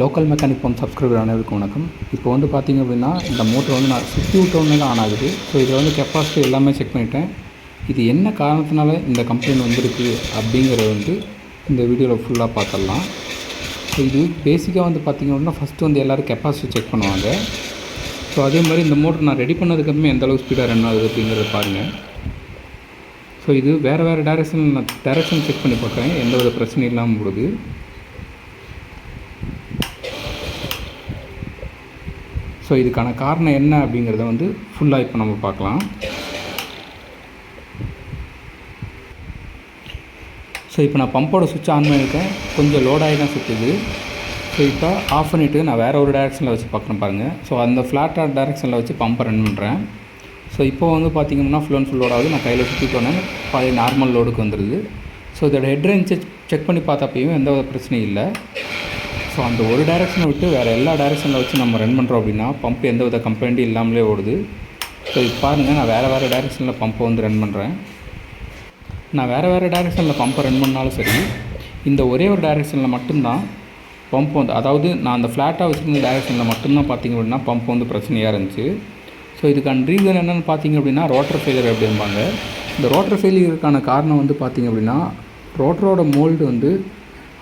Local mechanic pump subscriber அனைவருக்கும் வணக்கம். இப்போ வந்து பார்த்தீங்க அப்படின்னா இந்த மோட்டர் வந்து நான் சுற்றி விட்டோன்னே ஆன் ஆகுது. ஸோ இதில் வந்து கெப்பாசிட்டி எல்லாமே செக் பண்ணிட்டேன். இது என்ன காரணத்தினால இந்த கம்ப்ளைண்ட் வந்திருக்கு அப்படிங்கிறத வந்து இந்த வீடியோவில் ஃபுல்லாக பார்த்துடலாம். ஸோ இது பேசிக்காக வந்து பார்த்திங்க அப்படின்னா ஃபஸ்ட்டு வந்து எல்லோரும் கெப்பாசிட்டி செக் பண்ணுவாங்க. ஸோ அதே மாதிரி இந்த மோட்டர் நான் ரெடி பண்ணதுக்கப்புறமே எந்த அளவுக்கு ஸ்பீடாக ரன் ஆகுது அப்படிங்கிறத பாருங்கள் ஸோ இது வேறு வேறு டேரெக்ஷன் நான் டேரெக்ஷன் செக் பண்ணி பார்க்குறேன். எந்த வித பிரச்சனையும் இல்லாமல் போடுது ஸோ இதுக்கான காரணம் என்ன அப்படிங்கிறத வந்து ஃபுல்லாக இப்போ நம்ம பார்க்கலாம். ஸோ இப்போ நான் பம்போட சுவிட்ச் ஆன் பண்ணியிருக்கேன். கொஞ்சம் லோடாகி தான் சுற்றுது ஸோ இப்போ ஆஃப் பண்ணிவிட்டு நான் வேறு ஒரு டேரெக்ஷனில் வச்சு பார்க்குறேன் பாருங்கள் ஸோ அந்த ஃப்ளாட்டாக டேரெக்ஷனில் வச்சு பம்பை ரன் பண்ணுறேன் ஸோ இப்போ வந்து பார்த்திங்கன்னா ஃபுல் அண்ட் ஃபுல் லோடாகுது நான் கையில் சுற்றிட்டோன்னே பழைய நார்மல் லோடுக்கு வந்துடுது ஸோ இதோட ஹெட் ரேஞ்ச் செக் பண்ணி பார்த்தப்பையும் எந்த வித பிரச்சனையும் இல்லை. ஸோ அந்த ஒரு டைரக்ஷனை விட்டு வேறு எல்லா டைரக்ஷனில் வச்சு நம்ம ரன் பண்ணுறோம் அப்படின்னா பம்ப் எந்த வித கம்ப்ளைண்ட்டும் இல்லாமலே ஓடுது. ஸோ இப்போ பாருங்கள் நான் வேறு வேறு டைரக்ஷனில் பம்பை வந்து ரன் பண்ணுறேன் நான் வேறு வேறு டைரெக்ஷனில் பம்பை ரன் பண்ணாலும் சரி இந்த ஒரே ஒரு டைரக்ஷனில் மட்டும்தான் பம்ப் வந்து அதாவது நான் அந்த ஃப்ளாட்டாக வச்சுருந்த டைரெக்ஷனில் மட்டும்தான் பார்த்திங்க அப்படின்னா பம்ப் வந்து பிரச்சனையாக இருந்துச்சு. ஸோ இதுக்கான ரீசன் என்னென்னு பார்த்தீங்க அப்படின்னா ரோட்டர் ஃபெயிலியர் அப்படிம்பாங்க. இந்த ரோட்டர் ஃபெயிலியருக்கான காரணம் வந்து பார்த்திங்க அப்படின்னா ரோட்டரோட மோல்டு வந்து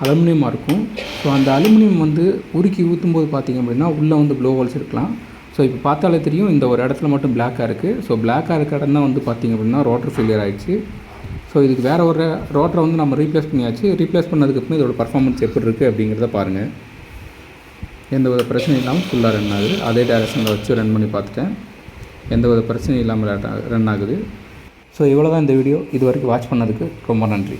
அலுமினியமாக இருக்கும். ஸோ அந்த அலுமினியம் வந்து உருக்கி ஊற்றும்போது பார்த்திங்க அப்படின்னா உள்ளே வந்து ப்ளோ ஹோல்ஸ் இருக்கலாம். ஸோ இப்போ பார்த்தாலே தெரியும் இந்த ஒரு இடத்துல மட்டும் பிளாக்காக இருக்குது ஸோ பிளாக்காக இருக்க இடம் தான் வந்து பார்த்திங்க அப்படின்னா ரோட்டர் ஃபெயிலியர் ஆகிடுச்சு ஸோ இதுக்கு வேறு ஒரு ரோட்டரை வந்து நம்ம ரீப்ளேஸ் பண்ணியாச்சு. ரீப்ளேஸ் பண்ணதுக்கப்புறம் இதோட பர்ஃபார்மன்ஸ் எப்படி இருக்குது அப்படிங்கிறத பாருங்கள் எந்த வித பிரச்சனையும் இல்லாமல் ஃபுல்லாக ரன் ஆகுது. அதே டேரக்ஷனில் வச்சு ரன் பண்ணி பார்த்துட்டேன். எந்த வித பிரச்சனையும் இல்லாமல் ரன் ஆகுது. ஸோ இவ்வளோ தான் இந்த வீடியோ இது வரைக்கும் வாட்ச் பண்ணதுக்கு ரொம்ப நன்றி.